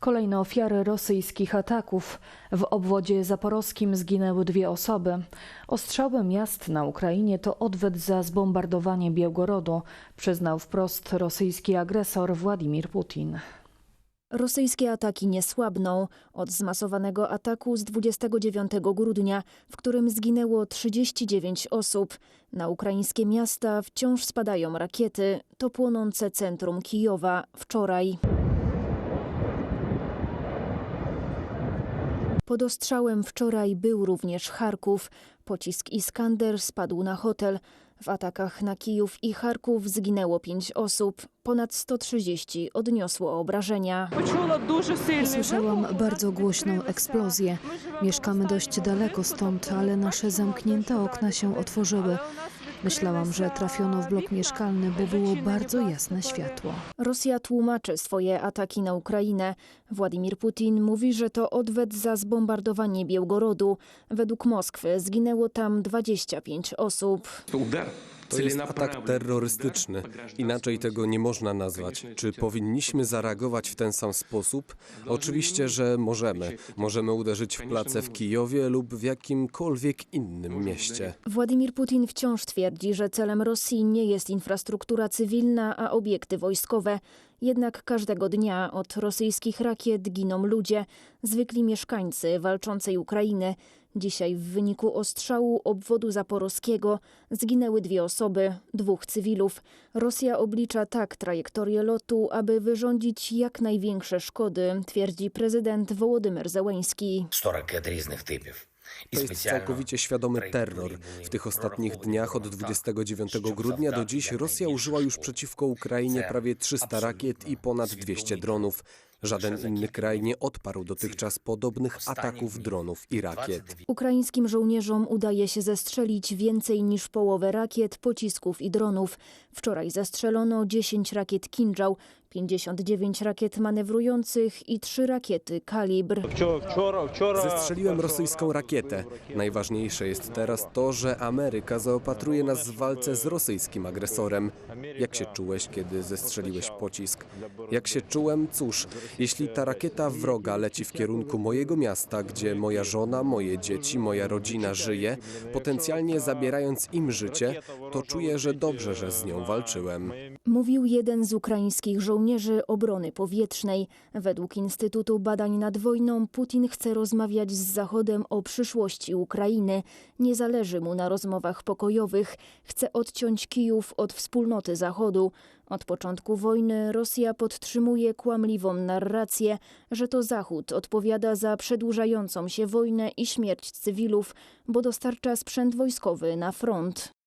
Kolejne ofiary rosyjskich ataków. W obwodzie zaporowskim zginęły dwie osoby. Ostrzały miast na Ukrainie to odwet za zbombardowanie Białgorodu, przyznał wprost rosyjski agresor Władimir Putin. Rosyjskie ataki nie słabną. Od zmasowanego ataku z 29 grudnia, w którym zginęło 39 osób, na ukraińskie miasta wciąż spadają rakiety. To płonące centrum Kijowa wczoraj. Pod ostrzałem wczoraj był również Charków. Pocisk Iskander spadł na hotel. W atakach na Kijów i Charków zginęło pięć osób. Ponad 130 odniosło obrażenia. Słyszałam bardzo głośną eksplozję. Mieszkamy dość daleko stąd, ale nasze zamknięte okna się otworzyły. Myślałam, że trafiono w blok mieszkalny, bo było bardzo jasne światło. Rosja tłumaczy swoje ataki na Ukrainę. Władimir Putin mówi, że to odwet za zbombardowanie Białgorodu. Według Moskwy zginęło tam 25 osób. To jest atak terrorystyczny. Inaczej tego nie można nazwać. Czy powinniśmy zareagować w ten sam sposób? Oczywiście, że możemy. Możemy uderzyć w place w Kijowie lub w jakimkolwiek innym mieście. Władimir Putin wciąż twierdzi, że celem Rosji nie jest infrastruktura cywilna, a obiekty wojskowe. Jednak każdego dnia od rosyjskich rakiet giną ludzie, zwykli mieszkańcy walczącej Ukrainy. Dzisiaj w wyniku ostrzału obwodu zaporowskiego zginęły dwie osoby, dwóch cywilów. Rosja oblicza tak trajektorię lotu, aby wyrządzić jak największe szkody, twierdzi prezydent Wołodymyr Zełeński. 100 rakiet różnych typów. To jest całkowicie świadomy terror. W tych ostatnich dniach od 29 grudnia do dziś Rosja użyła już przeciwko Ukrainie prawie 300 rakiet i ponad 200 dronów. Żaden inny kraj nie odparł dotychczas podobnych ataków dronów i rakiet. Ukraińskim żołnierzom udaje się zestrzelić więcej niż połowę rakiet, pocisków i dronów. Wczoraj zestrzelono 10 rakiet Kinżał, 59 rakiet manewrujących i 3 rakiety Kalibr. Zestrzeliłem rosyjską rakietę. Najważniejsze jest teraz to, że Ameryka zaopatruje nas w walce z rosyjskim agresorem. Jak się czułeś, kiedy zestrzeliłeś pocisk? Jak się czułem? Cóż, jeśli ta rakieta wroga leci w kierunku mojego miasta, gdzie moja żona, moje dzieci, moja rodzina żyje, potencjalnie zabierając im życie, to czuję, że dobrze, że z nią walczyłem. Mówił jeden z ukraińskich żołnierzy obrony powietrznej. Według Instytutu Badań nad Wojną Putin chce rozmawiać z Zachodem o przyszłości Ukrainy. Nie zależy mu na rozmowach pokojowych. Chce odciąć Kijów od wspólnoty Zachodu. Od początku wojny Rosja podtrzymuje kłamliwą narrację, że to Zachód odpowiada za przedłużającą się wojnę i śmierć cywilów, bo dostarcza sprzęt wojskowy na front.